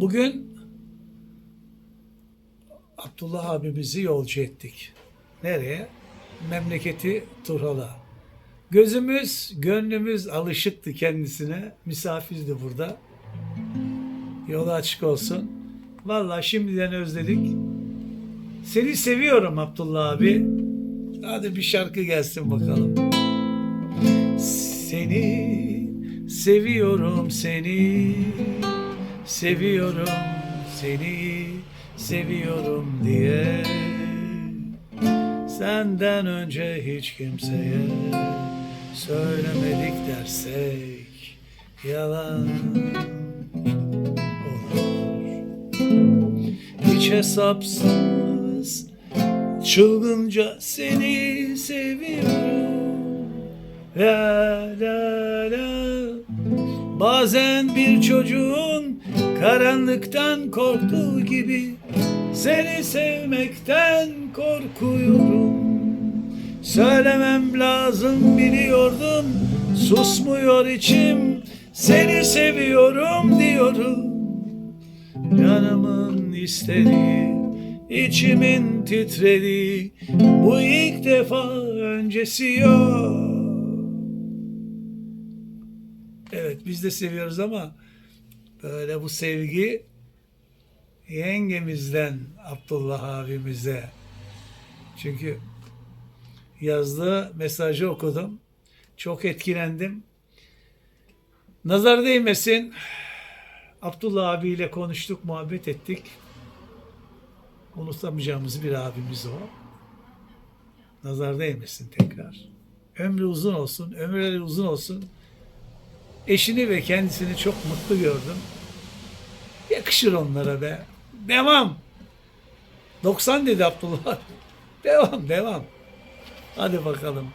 Bugün Abdullah abimizi yolcu ettik. Nereye? Memleketi Turhal'a. Gözümüz, gönlümüz alışıktı kendisine. Misafirdi burada. Yolu açık olsun. Vallahi şimdiden özledik. Seni seviyorum Abdullah abi. Hadi bir şarkı gelsin bakalım. Seni seviyorum seni seviyorum seni seviyorum diye. Senden önce hiç kimseye söylemedik dersek yalan olur. Hiç hesapsız çılgınca seni seviyorum. La la la. Bazen bir çocuğun karanlıktan korktuğu gibi Seni sevmekten korkuyorum. Söylemem lazım biliyordum. Susmuyor içim Seni seviyorum diyorum. Canımın istediği içimin titrediği Bu ilk defa öncesi yok. Evet biz de seviyoruz ama böyle bu sevgi yengemizden Abdullah abimize. Çünkü yazdığı mesajı okudum. Çok etkilendim. Nazar değmesin. Abdullah abiyle konuştuk, muhabbet ettik. Unutamayacağımız bir abimiz o. Nazar değmesin tekrar. Ömrü uzun olsun, ömürleri uzun olsun. Eşini ve kendisini çok mutlu gördüm. Yakışır onlara be. Devam. 90 dedi Abdullah. Devam, devam. Hadi bakalım.